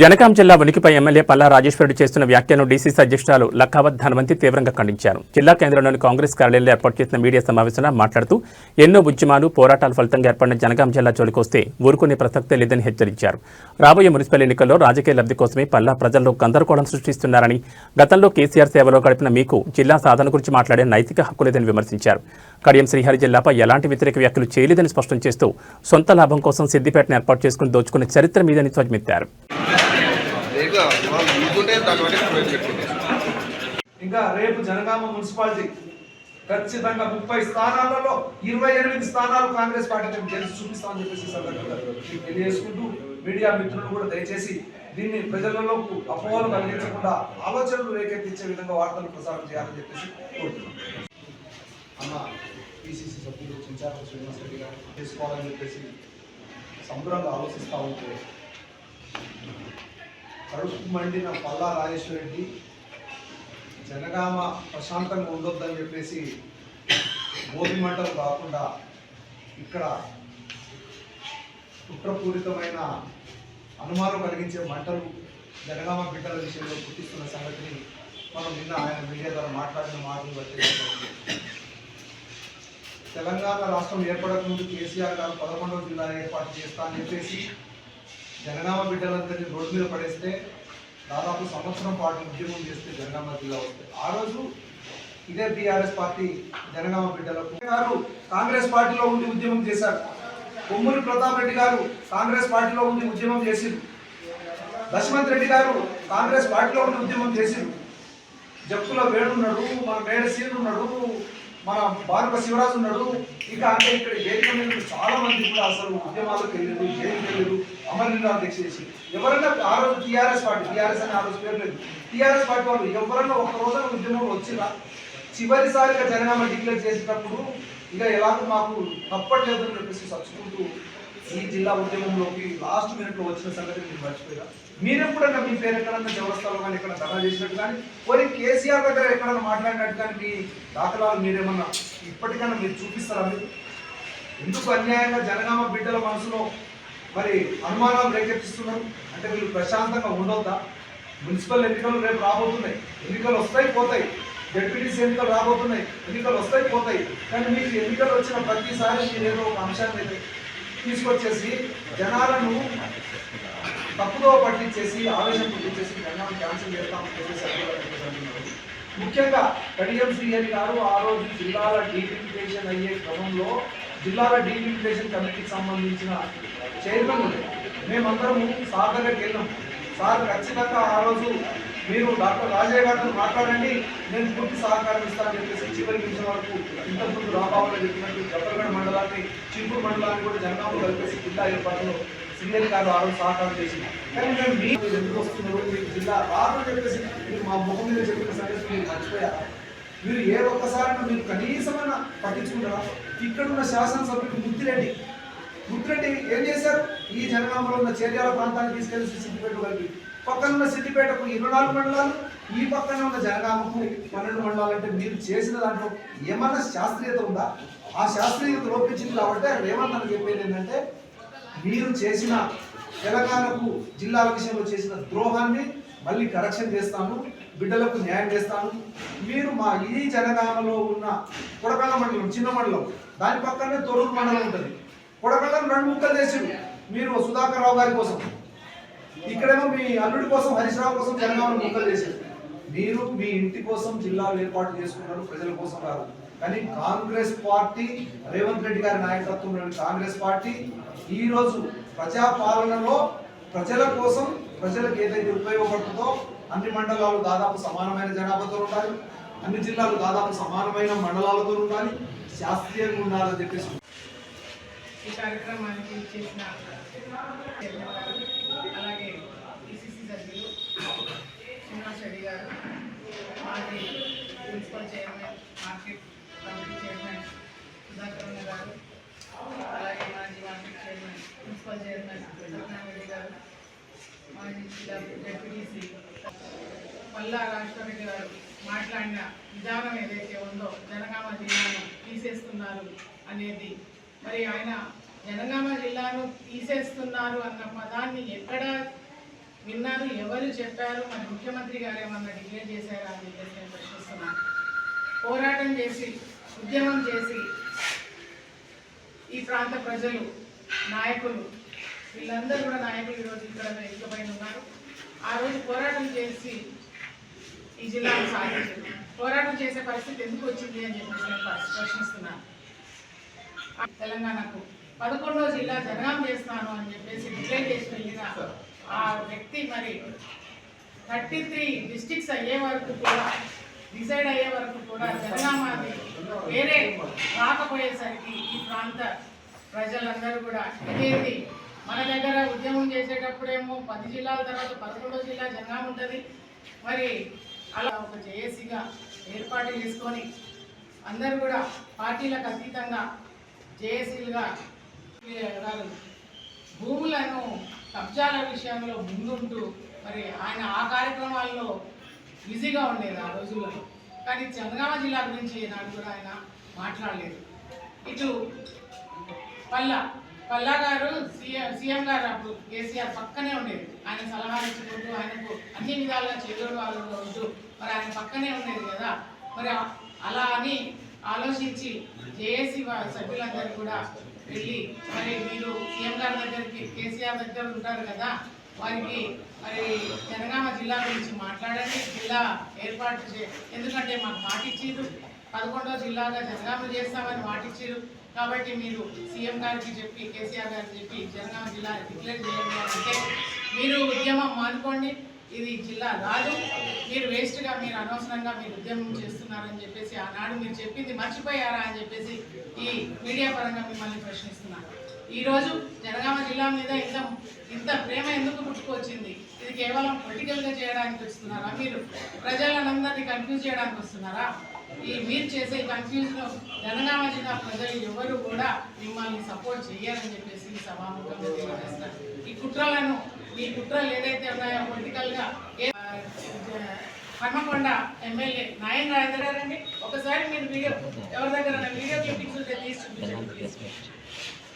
జనకాం జిల్లా ఉనికిపై ఎమ్మెల్యే పల్లా రాజేశ్వరుడు చేస్తున్న వ్యాఖ్యను డీసీసీ అధ్యక్షురాలు లక్కావత్ ధనవంతి తీవ్రంగా ఖండించారు. జిల్లా కేంద్రంలోని కాంగ్రెస్ కార్యాలయంలో ఏర్పాటు చేసిన మీడియా సమావేశంలో మాట్లాడుతూ ఎన్నో ఉద్యమాలు పోరాటాల ఫలితంగా ఏర్పడిన జనగాం జిల్లా జోలికొస్తే ఊరుకునే ప్రసక్తే లేదని హెచ్చరించారు. రాబోయే మున్సిపల్ ఎన్నికల్లో రాజకీయ లబ్ధి కోసమే పల్లా ప్రజల్లో గందరగోళం సృష్టిస్తున్నారని గతంలో కేసీఆర్ సేవలో గడిపిన మీకు జిల్లా సాధన గురించి మాట్లాడే నైతిక హక్కు లేదని విమర్శించారు. కడియం శ్రీహరి జిల్లాపై ఎలాంటి వ్యతిరేక వ్యాఖ్యలు చేయలేదని స్పష్టం చేస్తూ సొంత లాభం కోసం సిద్దిపేటను ఏర్పాటు చేసుకుని దోచుకునే చరిత్ర మీదని ధ్వజమెత్తారు లేదు మనం చూసుకుంటే దాని వల్ల పెట్టుకుంటాం ఇంకా రేపు జనగామ మున్సిపాలిటీ ఖచ్చితంగా ముప్పై స్థానాలలో ఇరవై ఎనిమిది స్థానాలు కాంగ్రెస్ పార్టీ గెలిచి చూపిస్తామని చెప్పేసి సందర్భంగా తెలియజేసుకుంటూ మీడియా మిత్రులు కూడా దయచేసి దీన్ని ప్రజలలో అపోహలు కలిగించకుండా ఆలోచనలు రేకెత్తించే విధంగా వార్తలు ప్రసారం చేయాలని చెప్పేసి కోరుతున్నాం. అన్న పిసిసి సభ్యులు చించాల శ్రీనివాస్ రెడ్డి గారు. చేసుకోవాలని చెప్పేసి సంబరంగా ఆలోచిస్తూ ఉంటే కడుపు మండిన పల్లా రాజేశ్వర రెడ్డి జనగామ ప్రశాంతంగా ఉండొద్దని చెప్పేసి భోగి మంటలు కాకుండా ఇక్కడ కుట్రపూరితమైన అనుమానం కలిగించే మంటలు జనగామ బిడ్డల విషయంలో గుర్తిస్తున్న సంగతిని మనం నిన్న ఆయన మీడియా ద్వారా మాట్లాడిన మాటలు బట్టి తెలంగాణ రాష్ట్రం ఏర్పడక ముందు కేసీఆర్ గారు పదకొండవ జిల్లా ఏర్పాటు చేస్తా అని చెప్పేసి జగనామ బిడ్డలందరినీ రోడ్డు మీద పడేస్తే దాదాపు సంవత్సరం పాటు ఉద్యమం చేస్తే జనగామ జిల్లా వస్తే. ఆ రోజు ఇదే టీఆర్ఎస్ పార్టీ జనగామ బిడ్డలకు. గారు కాంగ్రెస్ పార్టీలో ఉండి ఉద్యమం చేశారు. కొమ్మూరి ప్రతాప్ రెడ్డి గారు కాంగ్రెస్ పార్టీలో ఉండి ఉద్యమం చేసింది లక్ష్మణ్ రెడ్డి గారు కాంగ్రెస్ పార్టీలో ఉండి ఉద్యమం చేసింది జక్కుల వేడున్నాడు మన మేడ సీన్ ఉన్నాడు మన భారత శివరాజు ఉన్నాడు. ఇక అంటే ఇక్కడ వేదిక మీద చాలా మంది కూడా అసలు ఉద్యమాలకు వెళ్ళారు జైలుకి వెళ్ళారు అమర్నాథ్ దీక్ష చేసి ఎవరన్నా ఆ రోజు టీఆర్ఎస్ పార్టీ టీఆర్ఎస్ అని ఆ రోజు పేరు లేదు. టీఆర్ఎస్ పార్టీ వాళ్ళు ఎవరన్నా ఒక రోజున ఉద్యమంలో వచ్చినా చివరిసారిగా జగనామా డిక్లేర్ చేసినప్పుడు ఇక ఎలాగో మాకు తప్పట్లేదు అని చెప్పేసి చచ్చుకుంటూ ఈ జిల్లా ఉద్యమంలోకి లాస్ట్ మినిట్లో వచ్చిన సంగతి మీరు మర్చిపోయారా? మీరు ఎప్పుడన్నా మీ పేరు ఎక్కడన్నా దేవస్థానం కానీ ఎక్కడ ధర్నా చేసినట్టు కానీ పోనీ కేసీఆర్ దగ్గర ఎక్కడన్నా మాట్లాడినట్టు కానీ మీ దాఖలాలు మీరేమన్నా ఇప్పటికైనా మీరు చూపిస్తారా మీరు? ఎందుకు అన్యాయంగా జనగామ బిడ్డల మనసులో మరి అనుమానాలు రేకెత్తిస్తున్నారు అంటే వీళ్ళు ప్రశాంతంగా ఉండొద్దా? మున్సిపల్ ఎన్నికలు రేపు రాబోతున్నాయి. ఎన్నికలు వస్తాయి పోతాయి. డెప్యూటీస్ ఎన్నికలు రాబోతున్నాయి. ఎన్నికలు వస్తాయి పోతాయి. కానీ మీకు ఎన్నికలు వచ్చిన ప్రతిసారి మీరు ఏదో ఒక అంశాన్ని అయితే తీసుకొచ్చేసి జనాలను తప్పుదో పట్టించేసి ఆవేశం పుట్టించేసి జనాలను క్యాన్సిల్ చేస్తామని చెప్పేసి ముఖ్యంగా కడియం శ్రీహరి గారు ఆ రోజు జిల్లాల డీలిమిటేషన్ అయ్యే క్రమంలో జిల్లాల డీలిమిటేషన్ కమిటీకి సంబంధించిన చైర్మన్ మేమందరము సార్ దగ్గరికి వెళ్ళాం సార్ ఖచ్చితంగా ఆ రోజు మీరు డాక్టర్ రాజయ్య గారితో మాట్లాడండి. నేను పూర్తి సహకారం ఇస్తానని చెప్పేసి చివరి నిమిషం వరకు ఇంతకుముందు రాబాబులో చెప్పినట్టు జబ్బలగడ మండలాన్ని చింపూరు మండలాన్ని కూడా జనగామ కలిపేసి జిల్లా ఏర్పాటులో సింగల్ గారు ఆ రోజు సహకారం చేసింది. కానీ మేము మీ మీరు ఎందుకు వస్తున్నారు మీకు జిల్లా రాదని చెప్పేసి మీరు మా ముఖం మీద చెప్పిన సంగతి మీరు మర్చిపోయారా మీరు ఏ ఒక్కసారి మీరు కనీసమైన పట్టించుకుంటారా ఇక్కడున్న శాసనసభ్యులు ముత్తిరెడ్డి ముత్తిరెడ్డి ఏం చేశారు? ఈ జనగామలో ఉన్న చేర్యాల ప్రాంతాన్ని తీసుకెళ్ళి సిద్దిపేట వారికి పక్కన ఉన్న సిద్దిపేటకు ఇరవై నాలుగు మండలాలు ఈ పక్కన ఉన్న జనగామకు పన్నెండు మండలాలు అంటే మీరు చేసిన దాంట్లో ఏమన్నా శాస్త్రీయత ఉందా? ఆ శాస్త్రీయత లోపించింది కాబట్టి రేవంత్ అని చెప్పేది ఏంటంటే మీరు చేసిన తెలంగాణకు జిల్లాల విషయంలో చేసిన ద్రోహాన్ని మళ్ళీ కరెక్షన్ చేస్తాను బిడ్డలకు న్యాయం చేస్తాను. మీరు మా ఈ జనగామలో ఉన్న కొడకళ్ళ మండలం చిన్న మండలం దాని పక్కనే తొరూరు మండలం ఉంటుంది. కొడకళ్ళను రెండు ముక్కలు చేసిండు. మీరు సుధాకర్ రావు గారి కోసం. ఇక్కడేమో మీ అల్లుడి కోసం హరీష్ రావు కోసం జనగామను ముక్కలు చేసిండు. మీరు మీ ఇంటి కోసం జిల్లాలు ఏర్పాటు చేసుకున్నారు ప్రజల కోసం కాదు. కానీ కాంగ్రెస్ పార్టీ రేవంత్ రెడ్డి గారి నాయకత్వంలోని కాంగ్రెస్ పార్టీ ఈరోజు ప్రజాపాలనలో ప్రజల కోసం ప్రజలకు ఏదైతే ఉపయోగపడుతుందో అన్ని మండలాలు దాదాపు సమానమైన జనాభాతో ఉండాలి. అన్ని జిల్లాలు దాదాపు సమానమైన మండలాలతో ఉండాలి. శాస్త్రీయంగా ఉండాలని చెప్పేసి ఈ కార్యక్రమానికి చేసిన అలాగే పిసిసి సభ్యులు శ్రీనివాస్ రెడ్డి గారు మాజీ principal chairman market committee chairman Sudhakar garu అలాగే మాజీ market chairman principal chairman Satyanarayana garu మాజీ జిల్లా డెప్యూటీసీ మల్లా రాష్ట్రపతి గారు మాట్లాడిన విధానం ఏదైతే ఉందో జనగామ జిల్లాను తీసేస్తున్నారు అనేది మరి ఆయన జనగామ జిల్లాను తీసేస్తున్నారు అన్న పదాన్ని ఎక్కడ విన్నారు ఎవరు చెప్పారు మరి ముఖ్యమంత్రి గారు ఏమన్నా డిక్లేర్ చేశారా అని చెప్పేసి నేను ప్రశ్నిస్తున్నాను. పోరాటం చేసి ఉద్యమం చేసి ఈ ప్రాంత ప్రజలు నాయకులు వీళ్ళందరూ కూడా నాయకులు ఈరోజు ఇక్కడ వేదిక పైన ఉన్నారు. ఆ రోజు పోరాటం చేసి ఈ జిల్లాను సాధించారు. పోరాటం చేసే పరిస్థితి ఎందుకు వచ్చింది అని చెప్పేసి నేను ప్రశ్నిస్తున్నాను. తెలంగాణకు. పదకొండో జిల్లా జనగాం చేస్తాను అని చెప్పేసి డిక్లేర్ చేసి వెళ్ళిన ఆ వ్యక్తి మరి థర్టీ త్రీ డిస్టిక్స్ అయ్యే వరకు కూడా డిసైడ్ అయ్యే వరకు కూడా జనగామాది వేరే రాకపోయేసరికి ఈ ప్రాంత ప్రజలందరూ కూడా ఇదేంటి? మన దగ్గర ఉద్యమం చేసేటప్పుడేమో పది జిల్లాల తర్వాత పదకొండో జిల్లా జనగాం ఉంటుంది. మరి అలా ఒక జేఏసీగా ఏర్పాటు చేసుకొని అందరూ కూడా పార్టీలకు అతీతంగా జేఏసీలుగా భూములను కబ్జాల విషయంలో ముందుంటూ మరి ఆయన ఆ కార్యక్రమాల్లో బిజీగా ఉండేది ఆ రోజుల్లో. కానీ చంద్రగామ జిల్లా గురించి నాకు కూడా ఆయన మాట్లాడలేదు. ఇటు పల్లా పల్లా గారు సీఎం సీఎం గారు అప్పుడు కేసీఆర్ పక్కనే ఉండేది. ఆయన సలహాలు ఇచ్చుకుంటూ ఆయనకు అన్ని విధాలుగా చేదోడు వాళ్ళు ఉంటూ మరి ఆయన పక్కనే ఉండేది కదా. మరి ఆ- అలా అని ఆలోచించి జేఏసీ సభ్యులందరూ కూడా వెళ్ళి మరి మీరు సీఎం గారి దగ్గరికి కేసీఆర్ దగ్గర ఉంటారు కదా వారికి మరి జనగామ జిల్లా గురించి మాట్లాడండి జిల్లా ఏర్పాటు చే ఎందుకంటే మాకు మాటిచ్చారు పదకొండో జిల్లాగా జనగామ చేస్తామని మాటిచ్చారు కాబట్టి మీరు సీఎం గారికి చెప్పి కేసీఆర్ గారికి చెప్పి జనగామ జిల్లా డిక్లేర్ చేయండి అంటే మీరు ఉద్యమం మానుకోండి. ఇది జిల్లా రాదు మీరు వేస్ట్గా మీరు అనవసరంగా మీరు ఉద్యమం చేస్తున్నారని చెప్పేసి ఆనాడు మీరు చెప్పింది మర్చిపోయారా అని చెప్పేసి ఈ మీడియా పరంగా మిమ్మల్ని ప్రశ్నిస్తున్నాను ఈరోజు జనగామ జిల్లా మీద ఇంత ఇంత ప్రేమ ఎందుకు పుట్టుకొచ్చింది? ఇది కేవలం పొలిటికల్గా చేయడానికి వస్తున్నారా మీరు ప్రజలందరినీ కన్ఫ్యూజ్ చేయడానికి వస్తున్నారా? ఈ మీరు చేసే కన్ఫ్యూజ్లో జనగామ జిల్లా ప్రజలు ఎవరు కూడా మిమ్మల్ని సపోర్ట్ చేయాలని చెప్పేసి సభాముఖంగా తెలియజేస్తారు ఈ కుట్రలను ఈ కుట్రలు ఏదైతే ఉన్నాయో పొలిటికల్గా ఏ హన్మకొండ ఎమ్మెల్యే నాయన్ రాజేంద్ర గారండి. ఒకసారి మీరు వీడియో ఎవరి దగ్గర వీడియో క్లిప్పింగ్స్ ఉంటే తీసి చూపించండి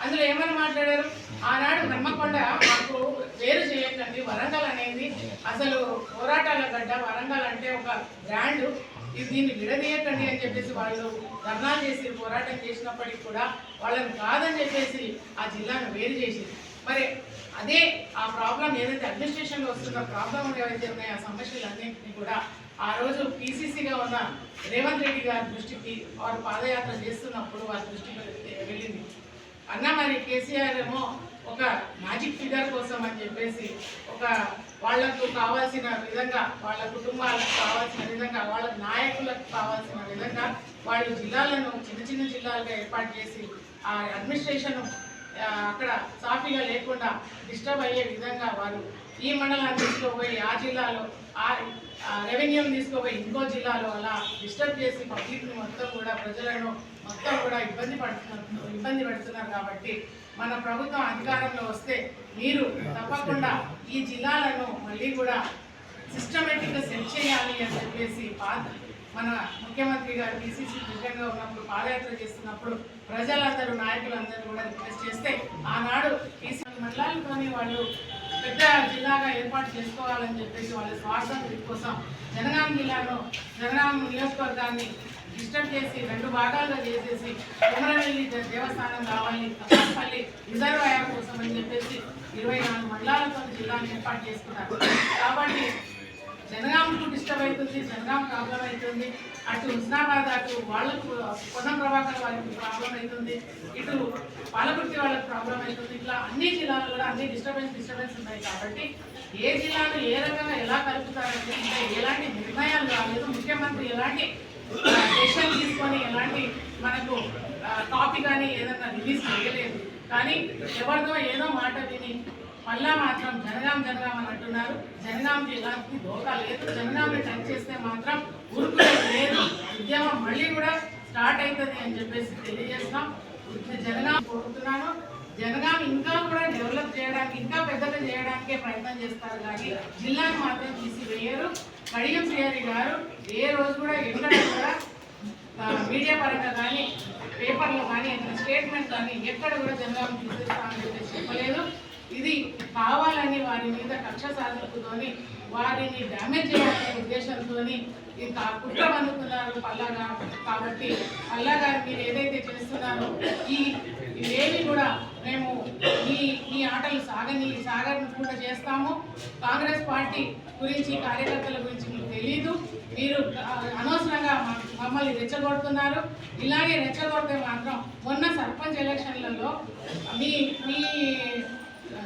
అందులో ఏమని మాట్లాడారు? ఆనాడు హన్మకొండ మాకు వేరు చేయకండి వరంగల్ అనేది అసలు పోరాటాల గడ్డ వరంగల్ అంటే ఒక బ్రాండ్ ఇది దీన్ని విడదీయకండి అని చెప్పేసి వాళ్ళు ధర్నాలు చేసి పోరాటం చేసినప్పటికీ కూడా వాళ్ళని కాదని చెప్పేసి ఆ జిల్లాను వేరు చేసింది. మరి అదే ఆ ప్రాబ్లం ఏదైతే అడ్మినిస్ట్రేషన్లో వస్తున్న ప్రాబ్లం ఏవైతే ఉన్నాయో ఆ సమస్యలన్నింటినీ కూడా ఆ రోజు పీసీసీగా ఉన్న రేవంత్ రెడ్డి గారి దృష్టికి వారు పాదయాత్ర చేస్తున్నప్పుడు వారి దృష్టికి వెళ్ళింది. అన్న మరి కేసీఆర్ ఏమో ఒక మ్యాజిక్ ఫిగర్ కోసం అని చెప్పేసి ఒక వాళ్ళకు కావాల్సిన విధంగా వాళ్ళ కుటుంబాలకు కావాల్సిన విధంగా వాళ్ళ నాయకులకు కావాల్సిన విధంగా వాళ్ళు జిల్లాలను చిన్న చిన్న జిల్లాలుగా ఏర్పాటు చేసి ఆ అడ్మినిస్ట్రేషన్ అక్కడ సాఫీగా లేకుండా డిస్టర్బ్ అయ్యే విధంగా వారు ఈ మండలాన్ని తీసుకుపోయి ఆ జిల్లాలో ఆ రెవెన్యూని తీసుకుపోయి ఇంకో జిల్లాలో అలా డిస్టర్బ్ చేసి పబ్లిక్ని మొత్తం కూడా ప్రజలను మొత్తం కూడా ఇబ్బంది పడుతున్నారు ఇబ్బంది పెడుతున్నారు కాబట్టి మన ప్రభుత్వం అధికారంలో వస్తే మీరు తప్పకుండా ఈ జిల్లాలను మళ్ళీ కూడా సిస్టమేటిక్గా సెట్ చేయాలి అని చెప్పేసి పాత మన ముఖ్యమంత్రి గారు బీసీసీ ప్రెసిడెంట్గా ఉన్నప్పుడు పాదయాత్ర చేస్తున్నప్పుడు ప్రజలందరూ నాయకులందరూ కూడా రిక్వెస్ట్ చేస్తే ఆనాడు పిసి మండలాలతోని వాళ్ళు పెద్ద జిల్లాగా ఏర్పాటు చేసుకోవాలని చెప్పేసి వాళ్ళ స్వార్థం కోసం జనగాం జిల్లాను జనగాం నియోజకవర్గాన్ని డిస్టర్బ్ చేసి రెండు భాగాలుగా చేసేసి కుమరవెల్లి దేవస్థానం కావాలి తప్పపల్లి రిజర్వాయర్ కోసం అని చెప్పేసి ఇరవై నాలుగు మండలాలతో జిల్లాను ఏర్పాటు చేసుకున్నారు. కాబట్టి జనగాములకు డిస్టర్బ్ అవుతుంది జనగాం ప్రాబ్లం అవుతుంది. అటు హుస్నాబాద్ అటు వాళ్ళకు పొన్నం ప్రభాకర్ వాళ్ళకి ప్రాబ్లం అవుతుంది. ఇటు పాలకుర్తి వాళ్ళకి ప్రాబ్లం అవుతుంది. ఇట్లా అన్ని జిల్లాలు కూడా అన్ని డిస్టర్బెన్స్ డిస్టర్బెన్స్ ఉన్నాయి కాబట్టి ఏ జిల్లాను ఏ రకంగా ఎలా కలుపుతారంటే ఇంకా ఎలాంటి నిర్ణయాలు రాలేదు. ముఖ్యమంత్రి ఎలాంటి డెసిషన్ తీసుకొని ఎలాంటి మనకు కాపీ కానీ ఏదైనా రిలీజ్ చేయలేదు. కానీ ఎవరిదో ఏదో మాట విని మళ్ళా మాత్రం జనగాం జనగాం అని అంటున్నారు జనగాం జిల్లాకి దోకా లేదు. జనగాంని టచ్ చేస్తే మాత్రం ఉరుకు లేదు. ఉద్యమం మళ్ళీ కూడా స్టార్ట్ అవుతుంది అని చెప్పేసి తెలియజేస్తాం. జనగాం కోరుతున్నాను. జనగాం ఇంకా కూడా డెవలప్ చేయడానికి ఇంకా పెద్దగా చేయడానికే ప్రయత్నం చేస్తారు కానీ జిల్లాను మాత్రం తీసివేయరు. కడియం శ్రీహరి గారు ఏ రోజు కూడా ఎక్కడ కూడా మీడియా పరంగా కానీ పేపర్లో కానీ స్టేట్మెంట్ కానీ ఎక్కడ కూడా జనగాం తీసేస్తామని చెప్పేసి చెప్పలేదు. ఇది కావాలని వారి మీద కక్ష సాధకుతోని వారిని డ్యామేజ్ చేయాలనే ఉద్దేశంతో ఇది కుట్ర అనుకున్నారు పల్లాగా. కాబట్టి పల్లా గారు మీరు ఏదైతే చేస్తున్నారో ఈ ఇవేవి కూడా మేము ఈ ఈ ఆటలు సాగని సాగకుండా చేస్తాము. కాంగ్రెస్ పార్టీ గురించి కార్యకర్తల గురించి మీకు తెలియదు మీరు అనవసరంగా మమ్మల్ని రెచ్చగొడుతున్నారు. ఇలాగే రెచ్చగొడితే మాత్రం మొన్న సర్పంచ్ ఎలక్షన్లలో మీ మీ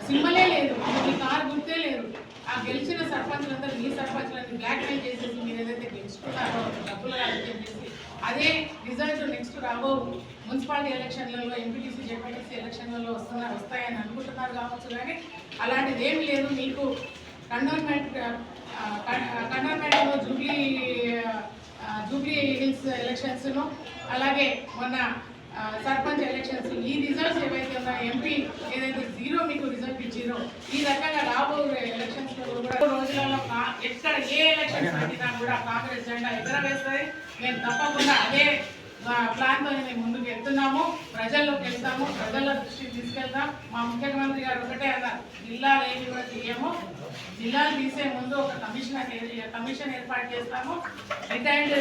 సింబలే లేదు మీ కారు గుర్తే లేదు ఆ గెలిచిన సర్పంచులందరూ మీ సర్పంచులని బ్లాక్ మెయిల్ చేసేసి మీరు ఏదైతే గెలుచుకున్నారో డబ్బులు రాజకీయం చేసి అదే రిజల్ట్ నెక్స్ట్ రాబో మున్సిపాలిటీ ఎలక్షన్లలో ఎంపీటీసీ జెడ్పీటీసీ ఎలక్షన్లలో వస్తున్నా వస్తాయని అనుకుంటున్నారు కావచ్చు కానీ అలాంటిది ఏమి లేదు. మీకు కండోన్మెంట్ కండోన్మెంట్లో జూబ్లీ జూబ్లీ హిల్స్ ఎలక్షన్స్ను అలాగే మొన్న సర్పంచ్ ఎలక్షన్స్ ఈ రిజల్ట్స్ ఏవైతే ఉన్నాయో ఎంపీ ఏదైతే జీరో మీకు రిజల్ట్ ఇచ్చిరో ఈ రకంగా రాబోయే ఎలక్షన్స్ రోజులలో ఎక్కడ ఏ ఎలక్షన్స్ పెట్టినా కూడా కాంగ్రెస్ జెండా ఎక్కడ వేస్తుంది నేను తప్పకుండా అదే మా తో మేము ముందుకు వెళ్తున్నాము. ప్రజల్లోకి వెళ్తాము. ప్రజల దృష్టికి తీసుకెళ్తాం. మా ముఖ్యమంత్రి గారు ఒకటే అన్నారు. జిల్లాలు ఏమి కూడా తీయము. జిల్లాలు తీసే ముందు ఒక కమిషన్ కమిషన్ ఏర్పాటు చేస్తాము. రిటైర్డ్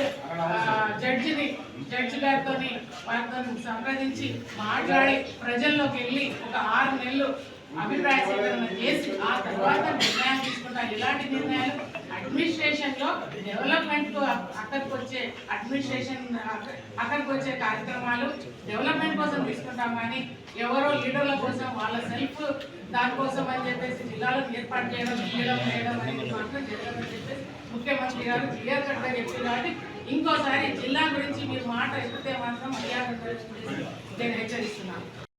జడ్జిని జడ్జి గారితో వారితో సంప్రదించి మాట్లాడి ప్రజల్లోకి వెళ్ళి ఒక ఆరు నెలలు అభిప్రాయ సేకరణ చేసి ఆ తర్వాత నిర్ణయాలు తీసుకుంటాం ఇలాంటి నిర్ణయాలు అడ్మినిస్ట్రేషన్లో డెవలప్మెంట్ అక్కడికి వచ్చే అడ్మినిస్ట్రేషన్ అక్కడికి వచ్చే కార్యక్రమాలు డెవలప్మెంట్ కోసం తీసుకుంటామని ఎవరో లీడర్ల కోసం వాళ్ళ సెల్ఫ్ దానికోసం అని చెప్పేసి జిల్లాలో ఏర్పాటు చేయడం చేయడం చేయడం అనేది మాత్రం జరగదని చెప్పేసి ముఖ్యమంత్రి గారు క్లియర్ కట్గా చెప్పారు కాబట్టి ఇంకోసారి జిల్లా గురించి మీరు మాట ఎత్తితే మాత్రం మర్యాద నేను హెచ్చరిస్తున్నాను.